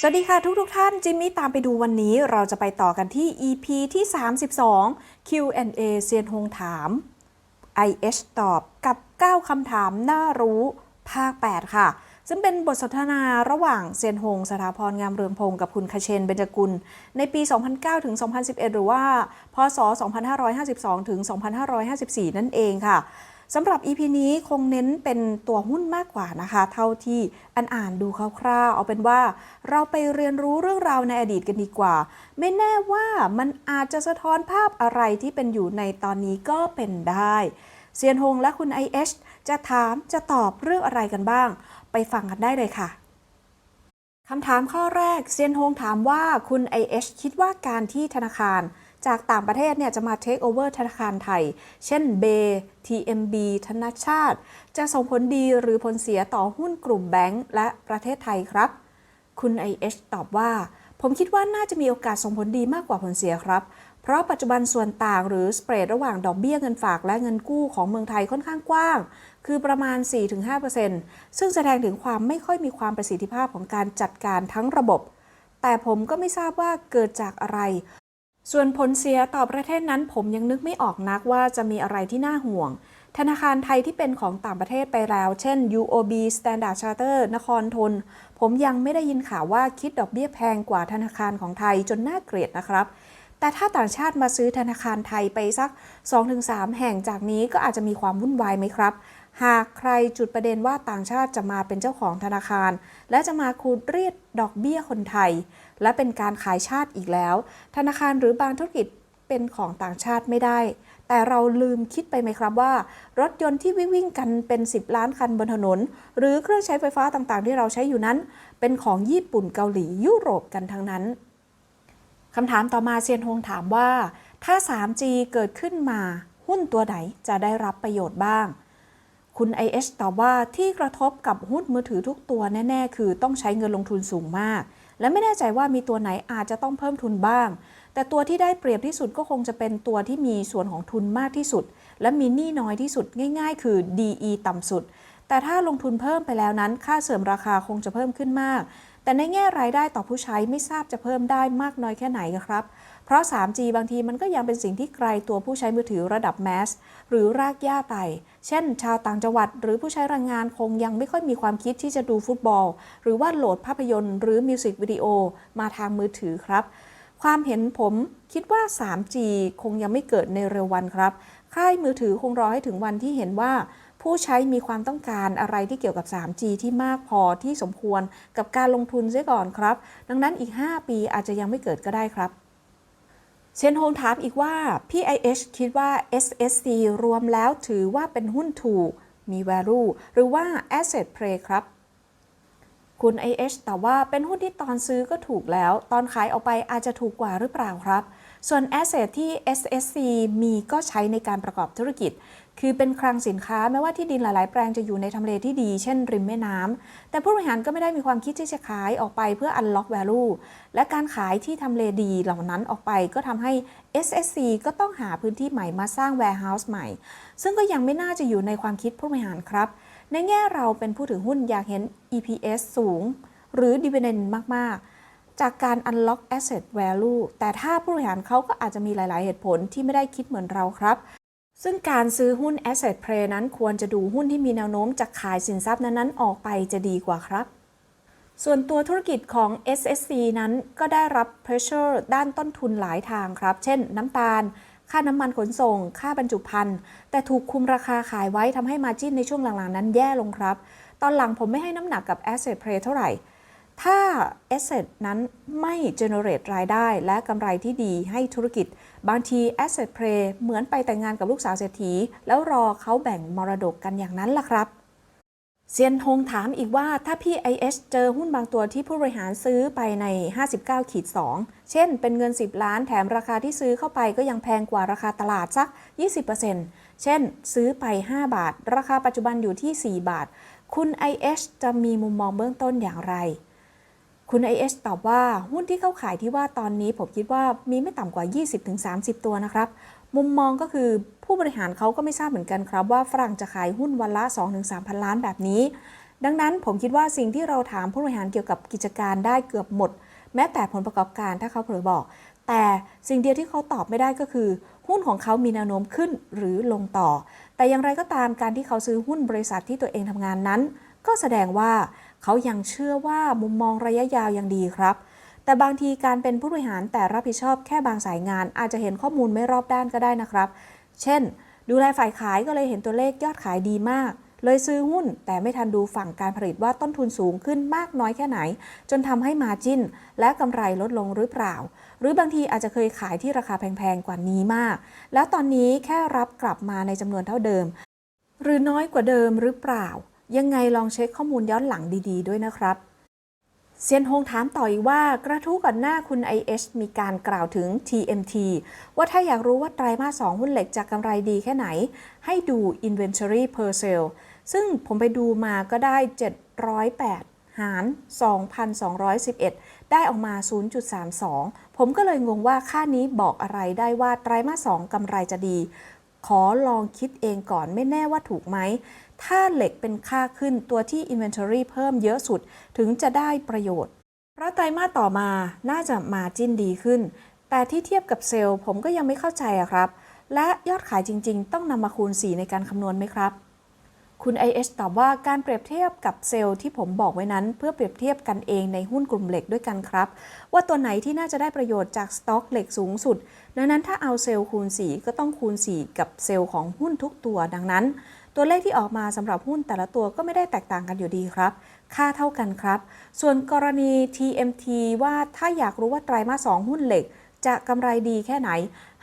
สวัสดีค่ะทุกทุกๆท่าน จิมมี่ตามไปดูวันนี้เราจะไปต่อกันที่ EP ที่ 32 Q&A เซียนฮงถาม IH ตอบกับ 9คำถามน่ารู้ภาค 8 ค่ะ ซึ่งเป็นบทสนทนาระหว่างเซียนฮงสถาพรงามเรืองพงศ์กับคุณคเชนเบญจกุล ในปี 2009 ถึง 2011 หรือว่า พศ 2552 ถึง 2554 นั่นเองค่ะ สำหรับ EP นี้คงเน้นเป็นตัวหุ้นมากกว่านะคะ เท่าที่อันอ่านดูคร่าวๆ เอาเป็นว่าเราไปเรียนรู้เรื่องราวในอดีตกันดีกว่า ไม่แน่ว่ามันอาจจะสะท้อนภาพอะไรที่เป็นอยู่ในตอนนี้ก็เป็นได้เซียนฮงและคุณ IH จะถามจะตอบเรื่องอะไรกันบ้าง ไปฟังกันได้เลยค่ะคำถามข้อแรกเซียนฮงถามว่าคุณ IH คิดว่าการที่ธนาคาร จากต่างประเทศเนี่ยจะมา take over ธนาคารไทย เช่นเบ TMB ธนาชาติ จะส่งผลดีหรือผลเสียต่อหุ้นกลุ่มแบงก์และประเทศไทยครับ คุณ IH ตอบว่า ผมคิดว่าน่าจะมีโอกาสส่งผลดีมากกว่าผลเสียครับ เพราะปัจจุบันส่วนต่างหรือสเปรดระหว่างดอกเบี้ยเงินฝากและเงินกู้ของเมืองไทยค่อนข้างกว้าง คือประมาณ 4-5%ซึ่งแสดงถึงความไม่ค่อยมีความประสิทธิภาพของการจัดการทั้งระบบแต่ผมก็ไม่ทราบว่าเกิดจากอะไร ส่วนผลเสียต่อประเทศนั้นผมยังนึกไม่ออกนักว่าจะมีอะไรที่น่าห่วง ธนาคารไทยที่เป็นของต่างประเทศไปแล้ว เช่น UOB Standard Charter นครทน ผมยังไม่ได้ยินข่าวว่าคิดดอกเบี้ยแพงกว่าธนาคารของไทยจนน่าเกลียดนะครับ แต่ถ้าต่างชาติมาซื้อธนาคารไทยไปสัก 2-3 แห่งจากนี้ก็อาจจะมีความวุ่นวายไหมครับหากใครจุดประเด็นว่าต่างชาติจะมาเป็นเจ้าของธนาคาร และจะมาคูดเรียดดอกเบี้ยคนไทย และเป็นการขายชาติอีกแล้ว ธนาคารหรือบางธุรกิจเป็นของต่างชาติไม่ได้ แต่เราลืมคิดไปไหมครับว่า รถยนต์ที่วิ่งกันเป็น 10 ล้านคันบนถนน หรือเครื่องใช้ไฟฟ้าต่างๆ ที่เราใช้อยู่นั้น เป็นของญี่ปุ่นเกาหลียุโรปกันทั้งนั้นคำถามต่อมาเซียนฮงถามว่า ถ้า 3G เกิดขึ้นมาหุ้นตัวไหนจะได้รับประโยชน์บ้าง คุณ IH ตอบว่าที่กระทบกับหุ้นมือถือทุกตัวแน่ ๆ คือต้องใช้เงินลงทุนสูงมาก และไม่แน่ใจว่ามีตัวไหนอาจจะต้องเพิ่มทุนบ้าง แต่ตัวที่ได้เปรียบที่สุดก็คงจะเป็นตัวที่มีส่วนของทุนมากที่สุด และมีหนี้น้อยที่สุดง่าย ๆ คือ DE ต่ำสุด แต่ถ้าลงทุนเพิ่มไปแล้วนั้น ค่าเสริมราคาคงจะเพิ่มขึ้นมาก แต่ในแง่รายได้ต่อผู้ใช้ไม่ทราบจะเพิ่มได้มากน้อยแค่ไหนครับ เพราะ 3G บางทีมันก็ยังเป็นสิ่งที่ไกลตัวผู้ใช้มือถือระดับแมสหรือรากหญ้าไป เช่น ชาวต่างจังหวัด หรือผู้ใช้แรงงานคงยังไม่ค่อยมีความคิดที่จะดูฟุตบอล หรือว่าโหลดภาพยนตร์หรือมิวสิกวิดีโอมาทางมือถือครับ ความเห็นผมคิดว่า 3G คงยังไม่เกิดในเร็ววันครับ ค่ายมือถือคงรอให้ถึงวันที่เห็นว่าผู้ใช้มีความต้องการอะไรที่เกี่ยวกับ 3G ที่มากพอที่สมควรกับการลงทุนเสียก่อนครับ ดังนั้นอีก 5 ปีอาจจะยังไม่เกิดก็ได้ครับ เชนโฮงถามอีกว่า PIH คิดว่า SSC รวมแล้วถือว่าเป็นหุ้นถูก มี value หรือว่า asset play ครับ คุณ IH ตอบว่าเป็นหุ้นที่ตอนซื้อก็ถูกแล้ว ตอนขายออกไปอาจจะถูกกว่าหรือเปล่าครับ ส่วน asset ที่ SSC มีก็ใช้ในการประกอบธุรกิจ คือเป็นคลังสินค้าแม้ว่าที่ดินหลาย ๆ แปลงจะอยู่ในทำเลที่ดี เช่น ริมแม่น้ำแต่ผู้บริหารก็ไม่ได้มีความคิดที่จะขายออกไปเพื่อ unlock value และการขายที่ทำเลดีเหล่านั้นออกไปก็ทำให้ SSC ก็ต้องหาพื้นที่ใหม่มาสร้าง warehouse ใหม่ ซึ่งก็ยังไม่น่าจะอยู่ในความคิดผู้บริหารครับ ในแง่เราเป็นผู้ถือหุ้นอยากเห็น EPS สูง หรือ dividend มาก ๆจากการ unlock asset value แต่ถ้าผู้บริหารเขาก็อาจจะมีหลาย ๆ เหตุผลที่ไม่ได้คิดเหมือนเราครับ ซึ่งการซื้อหุ้น asset play นั้นควรจะดูหุ้นที่มีแนวโน้มจะขายสินทรัพย์นั้นๆ ออกไปจะดีกว่าครับ ส่วนตัวธุรกิจของ SSC นั้นก็ได้รับ pressure ด้านต้นทุนหลายทางครับ เช่น น้ำตาล ค่าน้ำมันขนส่ง ค่าบรรจุภัณฑ์ แต่ถูกคุมราคาขายไว้ทำให้มาจิ้นในช่วงหลังๆ นั้นแย่ลงครับ ตอนหลังผมไม่ให้น้ำหนักกับ asset play เท่าไหร่ ถ้า asset นั้นไม่ generate รายได้ และกำไรที่ดีให้ธุรกิจ บางที asset play เหมือนไปแต่งงานกับลูกสาวเศรษฐี แล้วรอเขาแบ่งมรดกกันอย่างนั้นล่ะครับเซียนฮงถามอีกว่าถ้าพี่ IH เจอหุ้นบางตัวที่ผู้บริหารซื้อไปใน 59ขีดเช่น เป็นเงิน 10 ล้านแถมราคาที่ซื้อเข้าไปก็ยังแพงกว่าราคาตลาดสัก 20%เช่น ซื้อไป 5 บาท ราคาปัจจุบันอยู่ที่ 4 บาท คุณ IH จะมีมุมมองเบื้องต้นอย่างไร คุณ IH ตอบว่าหุ้นที่เข้าขายที่ว่าตอนนี้ผมคิดว่ามีไม่ต่ำกว่า 20-30 ตัวนะครับ มุมมองก็คือผู้บริหารเขาก็ไม่ทราบเหมือนกันครับ ว่าฝรั่งจะขายหุ้นวันละ 2-3 พันล้านแบบนี้ ดังนั้นผมคิดว่าสิ่งที่เราถามผู้บริหารเกี่ยวกับกิจการได้เกือบหมด แม้แต่ผลประกอบการถ้าเขาเผลอบอก แต่สิ่งเดียวที่เขาตอบไม่ได้ก็คือ หุ้นของเขามีแนวโน้มขึ้นหรือลงต่อ แต่อย่างไรก็ตามการที่เขาซื้อหุ้นบริษัทที่ตัวเองทำงานนั้น ก็แสดงว่า เขายังเชื่อว่ามุมมองระยะยาวยังดีครับ แต่บางทีการเป็นผู้บริหารแต่รับผิดชอบแค่บางสายงาน อาจจะเห็นข้อมูลไม่รอบด้านก็ได้นะครับ เช่น ดูแลฝ่ายขายก็เลยเห็นตัวเลขยอดขายดีมาก เลยซื้อหุ้น แต่ไม่ทันดูฝั่งการผลิตว่าต้นทุนสูงขึ้นมากน้อยแค่ไหน จนทำให้มาจิ้น และกำไรลดลงหรือเปล่า หรือบางทีอาจจะเคยขายที่ราคาแพงๆกว่านี้มาก แล้วตอนนี้แค่รับกลับมาในจำนวนเท่าเดิม หรือน้อยกว่าเดิมหรือเปล่า ยังไงลองเช็คข้อมูลย้อนหลังดีๆ ด้วยนะครับเซียนฮงถามต่ออีกว่ากระทู้ก่อนหน้าคุณ IH มีการกล่าวถึง TMT ว่าถ้าอยากรู้ว่าไตรมาส 2 หุ้นเหล็กจะกำไรดีแค่ไหน ให้ดู Inventory per sale ซึ่งผมไปดูมาก็ได้ 708 หาร 2,211 ได้ออกมา 0.32 ผมก็เลยงงว่าค่านี้บอกอะไรได้ว่าไตรมาส 2กำไรจะดี ขอลองคิดเองก่อนไม่แน่ว่าถูกไหม ถ้าเหล็กเป็นค่าขึ้นตัวที่ Inventory เพิ่มเยอะสุดถึงจะได้ประโยชน์ เพราะไตรมาสต่อมาน่าจะมาจิ้นดีขึ้น แต่ที่เทียบกับเซลล์ผมก็ยังไม่เข้าใจอะครับ และยอดขายจริง ๆ ต้องนำมาคูณ 4 ในการคำนวณไหมครับ คุณ IH ตอบว่าการเปรียบเทียบกับเซลล์ที่ผมบอกไว้นั้น เพื่อเปรียบเทียบกันเองในหุ้นกลุ่มเหล็กด้วยกันครับ ว่าตัวไหนที่น่าจะได้ประโยชน์จากสต็อกเหล็กสูงสุด ดังนั้นถ้าเอาเซลล์คูณ 4 ก็ต้องคูณ 4 กับเซลล์ของหุ้นทุกตัวดังนั้น ตัวเลขที่ออกมาสำหรับหุ้นแต่ละตัวก็ไม่ได้แตกต่างกันอยู่ดีครับ ค่าเท่ากันครับ ส่วนกรณี TMT ว่าถ้าอยากรู้ว่าไตรมาส2หุ้นเหล็ก จะกำไรดีแค่ไหน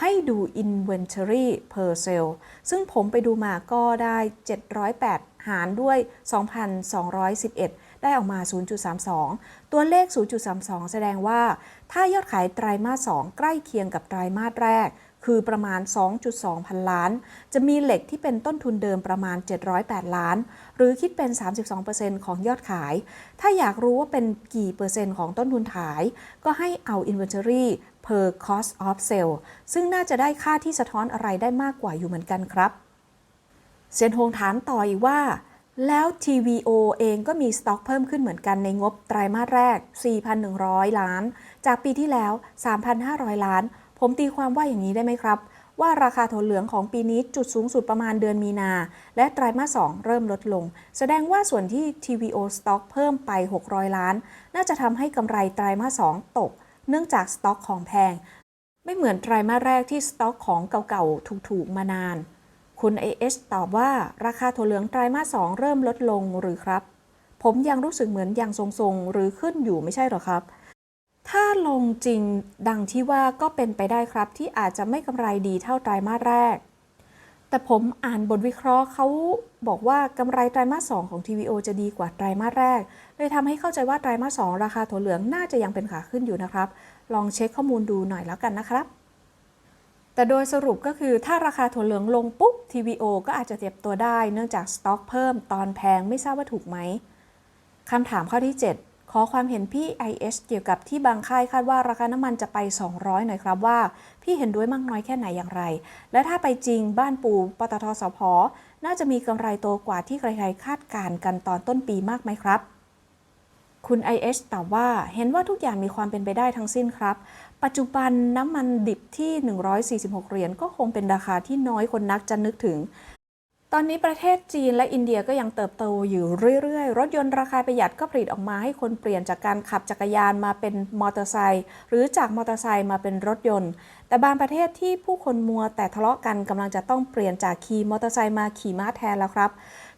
ให้ดู inventory per sale ซึ่งผมไปดูมาก็ได้ 708 หารด้วย 2,211ได้ออกมา 0.32 ตัวเลข 0.32 แสดงว่า ถ้ายอดขายไตรมาส 2 ใกล้เคียงกับไตรมาสแรก คือประมาณ 2.2 พันล้าน จะมีเหล็กที่เป็นต้นทุนเดิมประมาณ 708 ล้าน หรือคิดเป็น 32%ของยอดขาย ถ้าอยากรู้ว่าเป็นกี่เปอร์เซ็นต์ของต้นทุนขาย ก็ให้เอา inventory per cost of sale ซึ่งน่าจะได้ค่าที่สะท้อนอะไรได้มากกว่าอยู่เหมือนกันครับเซียนฮงถามต่ออีกว่า แล้ว TVO เองก็มีสต็อกเพิ่มขึ้นเหมือนกันในงบไตรมาสแรก 4,100 ล้าน จากปีที่แล้ว 3,500 ล้าน ผมตีความว่าอย่างนี้ได้ไหมครับ ว่าราคาถั่วเหลืองของปีนี้จุดสูงสุดประมาณเดือนมีนา และไตรมาส 2 เริ่มลดลง แสดงว่าส่วนที่ TVO สต็อกเพิ่มไป 600 ล้าน น่าจะทำให้กำไรไตรมาส 2 ตก เนื่องจากสต็อกของแพง ไม่เหมือนไตรมาสแรกที่สต็อกของเก่าๆถูกๆมานาน คุณ AH ตอบว่าราคาถั่วเหลืองไตรมาส 2 เริ่มลดลงหรือครับ ผมยังรู้สึกเหมือนยังทรงๆ หรือขึ้นอยู่ไม่ใช่หรอครับ ถ้าลงจริงดังที่ว่าก็เป็นไปได้ครับ ที่อาจจะไม่กำไรดีเท่าไตรมาสแรก แต่ผมอ่านบทวิเคราะห์เขาบอกว่ากำไรไตรมาส 2 ของ TVO จะดีกว่าไตรมาสแรก เลยทำให้เข้าใจว่าไตรมาส 2 ราคาถั่วเหลืองน่าจะยังเป็นขาขึ้นอยู่นะครับ ลองเช็คข้อมูลดูหน่อยแล้วกันนะครับ แต่โดยสรุปก็คือถ้าราคาถั่วเหลืองลงปุ๊บ TVO ก็อาจจะเจ็บตัวได้ เนื่องจากสต็อกเพิ่มตอนแพงไม่ทราบว่าถูกไหมคำถามข้อที่ 7 ขอความเห็นพี่ IH เกี่ยวกับที่บางค่ายคาดว่าราคาน้ำมันจะไป 200 หน่อยครับว่า พี่เห็นด้วยมากน้อยแค่ไหนอย่างไร และถ้าไปจริงบ้านปูปตทสพน่าจะมีกำไรโตกว่าที่ใครๆคาดการณ์กันตอนต้นปีมากไหมครับคุณ IH ตอบว่าเห็นว่าทุกอย่างมีความเป็นไปได้ทั้งสิ้นครับ ปัจจุบันน้ำมันดิบที่ 146 เหรียญก็คงเป็นราคาที่น้อยคนนักจะนึกถึง ตอนนี้ประเทศจีนและอินเดียก็ยังเติบโตอยู่เรื่อยๆ รถยนต์ราคาประหยัดก็ผลิตออกมาให้คนเปลี่ยนจากการขับจักรยานมาเป็นมอเตอร์ไซค์หรือจากมอเตอร์ไซค์มาเป็นรถยนต์ แต่บางประเทศที่ผู้คนมัวแต่ทะเลาะกันกำลังจะต้องเปลี่ยนจากขี่มอเตอร์ไซค์มาขี่ม้าแทนแล้วครับ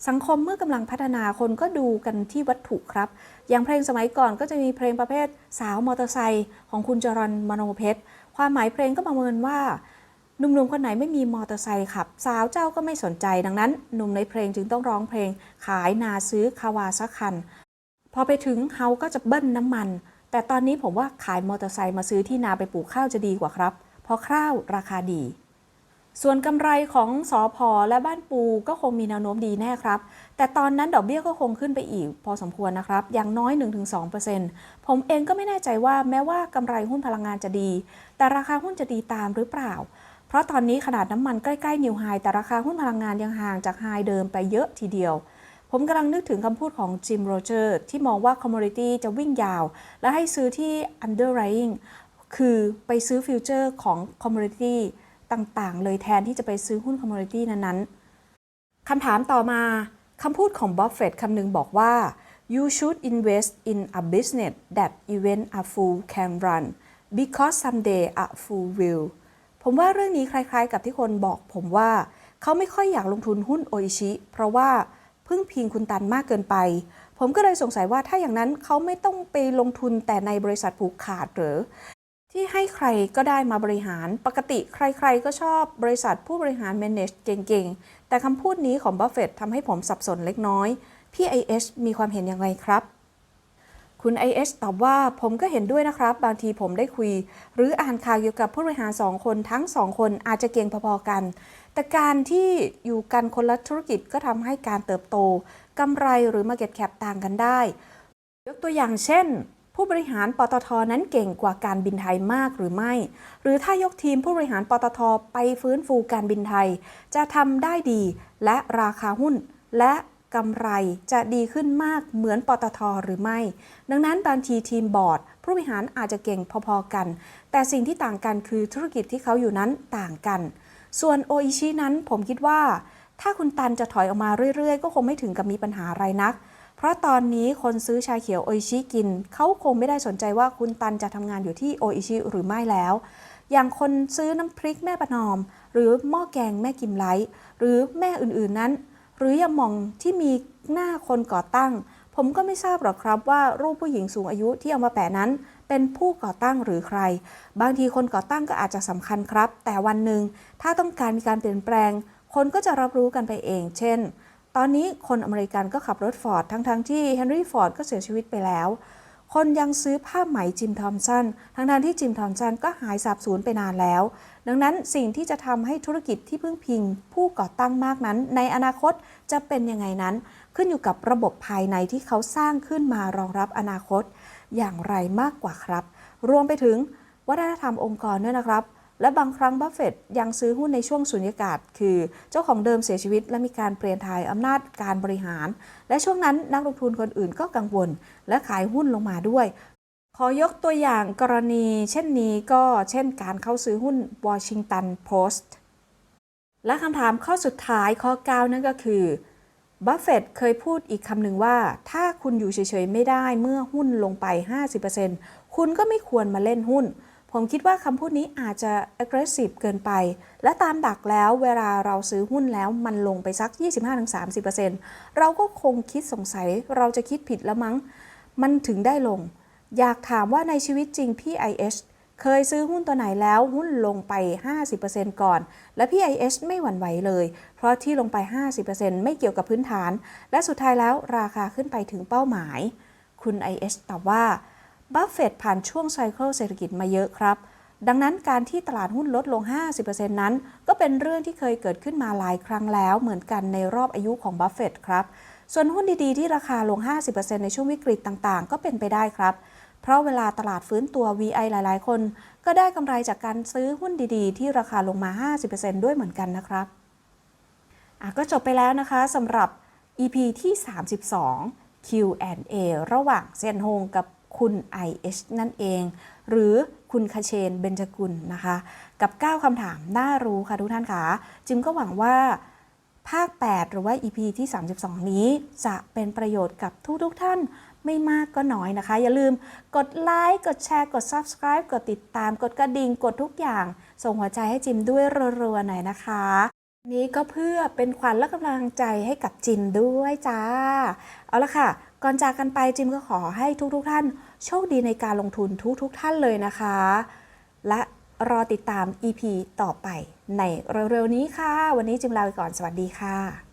สังคมเมื่อกำลังพัฒนาคนก็ดูกันที่วัตถุครับ อย่างเพลงสมัยก่อนก็จะมีเพลงประเภทสาวมอเตอร์ไซค์ของคุณจรันมโนเพชรความหมายเพลงก็ประเมินว่า หนุ่มๆคนไหนไม่มีมอเตอร์ไซค์ขับ สาวเจ้าก็ไม่สนใจดังนั้น หนุ่มในเพลงจึงต้องร้องเพลง ขายนาซื้อคาวาสักคัน พอไปถึงเฮาก็จะเบิ้ลน้ำมัน แต่ตอนนี้ผมว่าขายมอเตอร์ไซค์มาซื้อที่นาไปปลูกข้าวจะดีกว่าครับ เพราะข้าวราคาดี ส่วนกำไรของสอพอและบ้านปูก็คงมีแนวโน้มดีแน่ครับ แต่ตอนนั้นดอกเบี้ยก็คงขึ้นไปอีก พอสมควรนะครับ อย่างน้อย 1-2%ผมเองก็ไม่แน่ใจว่าแม้ว่ากำไรหุ้นพลังงานจะดี แต่ราคาหุ้นจะดีตามหรือเปล่า เพราะตอนนี้ขนาดน้ำมันใกล้ๆนิวไฮแต่ราคาหุ้นพลังงานยังห่างจากไฮเดิมไปเยอะทีเดียว ผมกำลังนึกถึงคำพูดของจิมโรเจอร์ที่มองว่า commodity จะวิ่งยาว และให้ซื้อที่ underlying คือไปซื้อฟิวเจอร์ของ commodity ต่างๆ เลยแทนที่จะไปซื้อหุ้น commodity นั้นๆคำถามต่อมาคำพูดของบัฟเฟตคำหนึ่งบอกว่า you should invest in a business that even a fool can run because someday a fool will ผมว่าเรื่องนี้คล้ายๆ กับที่คนบอก ผมว่าเขาไม่ค่อยอยากลงทุนหุ้นโออิชิ เพราะว่าพึ่งพิงคุณตันมากเกินไป ผมก็เลยสงสัยว่าถ้าอย่างนั้นเขาไม่ต้องไปลงทุนแต่ในบริษัทผูกขาดหรือที่ให้ใครก็ได้มาบริหาร ปกติใครๆก็ชอบบริษัทผู้บริหาร manage เก่งๆ แต่คำพูดนี้ของบัฟเฟตทำให้ผมสับสนเล็กน้อยพี่ IH มีความเห็นอย่างไรครับ คุณ IH ตอบว่าผมก็เห็นด้วยนะครับ บางทีผมได้คุย หรืออ่านข่าวเกี่ยวกับผู้บริหารสองคนทั้งสองคนอาจจะเก่งพอๆกัน แต่การที่อยู่กันคนละธุรกิจก็ทำให้การเติบโตกำไรหรือ Market Cap ต่างกันได้ ยกตัวอย่างเช่น ผู้บริหารปตทนั้นเก่งกว่าการบินไทยมากหรือไม่ หรือถ้ายกทีมผู้บริหารปตทไปฟื้นฟูการบินไทย จะทำได้ดีและราคาหุ้นและ กำไรจะดีขึ้นมากเหมือนปตทหรือไม่ ดังนั้นบางทีทีมบอร์ด ผู้บริหารอาจจะเก่งพอๆกัน แต่สิ่งที่ต่างกันคือธุรกิจที่เขาอยู่นั้นต่างกัน ส่วนโออิชินั้นผมคิดว่า ถ้าคุณตันจะถอยออกมาเรื่อยๆ ก็คงไม่ถึงกับมีปัญหาอะไรนัก เพราะตอนนี้คนซื้อชาเขียวโออิชิกิน เขาคงไม่ได้สนใจว่าคุณตันจะทำงานอยู่ที่โออิชิหรือไม่แล้วอย่างคนซื้อน้ำพริกแม่ประนอม หรือหม้อแกงแม่กิมไลท์หรือแม่อื่นๆนั้น หรือยามองที่มีหน้าคนก่อตั้ง ผมก็ไม่ทราบหรอกครับว่ารูปผู้หญิงสูงอายุที่เอามาแปะนั้น เป็นผู้ก่อตั้งหรือใคร บางทีคนก่อตั้งก็อาจจะสำคัญครับ แต่วันหนึ่งถ้าต้องการมีการเปลี่ยนแปลง คนก็จะรับรู้กันไปเอง เช่น ตอนนี้คนอเมริกันก็ขับรถฟอร์ดทั้งๆทที่เฮนรี่ฟอร์ดก็เสียชีวิตไปแล้วคนยังซื้อผ้าไหมจิมทอมสันทั้งทที่จิมทอมสันก็หายสาบสูญไปนานแล้ว ดังนั้นสิ่งที่จะทำให้ธุรกิจที่พึ่งพิง ผู้ก่อตั้งมากนั้น ในอนาคตจะเป็นยังไงนั้น ขึ้นอยู่กับระบบภายในที่เขาสร้างขึ้นมารองรับอนาคต อย่างไรมากกว่าครับ รวมไปถึงวัฒนธรรมองค์กรด้วยนะครับและบางครั้งบัฟเฟตต์ยังซื้อหุ้นในช่วงสุญญากาศ คือเจ้าของเดิมเสียชีวิต และมีการเปลี่ยนถ่ายอำนาจการบริหาร และช่วงนั้นนักลงทุนคนอื่นก็กังวล และขายหุ้นลงมาด้วย ขอยกตัวอย่างกรณีเช่นนี้ก็เช่นการเข้าซื้อหุ้น Washington Post และคำถามข้อสุดท้ายข้อ 9 นั่นก็คือบัฟเฟตต์เคยพูดอีกคำหนึ่งว่า ถ้าคุณอยู่เฉยๆ ไม่ได้เมื่อหุ้นลงไป 50%คุณก็ไม่ควรมาเล่นหุ้น ผมคิดว่าคำพูดนี้อาจจะ aggressive เกินไป และตามดักแล้วเวลาเราซื้อหุ้นแล้วมันลงไปสัก 25-30%เราก็คงคิดสงสัยเราจะคิดผิดแล้วมั้ง มันถึงได้ลง อยากถามว่าในชีวิตจริงพี่ IH เคยซื้อหุ้นตัวไหนแล้วหุ้นลงไป 50%ก่อน และพี่ IH ไม่หวั่นไหวเลย เพราะที่ลงไป 50%ไม่เกี่ยวกับพื้นฐาน และสุดท้ายแล้วราคาขึ้นไปถึงเป้าหมาย คุณ IH ตอบว่าบัฟเฟตผ่านช่วงไซเคิลเศรษฐกิจมาเยอะครับ ดังนั้นการที่ตลาดหุ้นลดลง 50%นั้น ก็เป็นเรื่องที่เคยเกิดขึ้นมาหลายครั้งแล้วเหมือนกันในรอบอายุของบัฟเฟตครับ ส่วนหุ้นดีๆ ที่ราคาลง 50%ในช่วงวิกฤตต่างๆ ก็เป็นไปได้ครับ เพราะเวลาตลาดฟื้นตัว VI หลาย ๆ คน ก็ได้กำไรจากการซื้อหุ้นดีๆ ที่ราคาลงมา 50%ด้วยเหมือนกันนะครับก็จบไปแล้วนะคะสำหรับ EP ที่ 32 Q&A ระหว่างเซียนฮงกับคุณ IH นั่นเอง หรือคุณคเชนเบญจกุลนะคะ กับ 9คำถาม น่ารู้ค่ะทุกท่านคะจิมก็หวังว่า ภาค 8 หรือว่า EP ที่ 32 นี้ จะเป็นประโยชน์กับทุกๆทท่าน ไม่มากก็น้อยนะคะ อย่าลืมกดไลค์กดแชร์กด Subscribe กดติดตามกดกระดิ่งกดทุกอย่าง ส่งหัวใจให้จิมด้วยรัวๆหน่อยนะคะ นี้ก็เพื่อเป็นขวัญและกำลังใจให้กับจิมด้วยจ้า เอาละค่ะ ก่อนจากกันไปจิมก็ขอให้ทุกๆทท่าน โชคดีในการลงทุนทุกๆทท่านเลยนะคะ และรอติดตาม EP ต่อไปในเร็วๆนี้ค่ะ วันนี้จิมลาไปก่อนสวัสดีค่ะ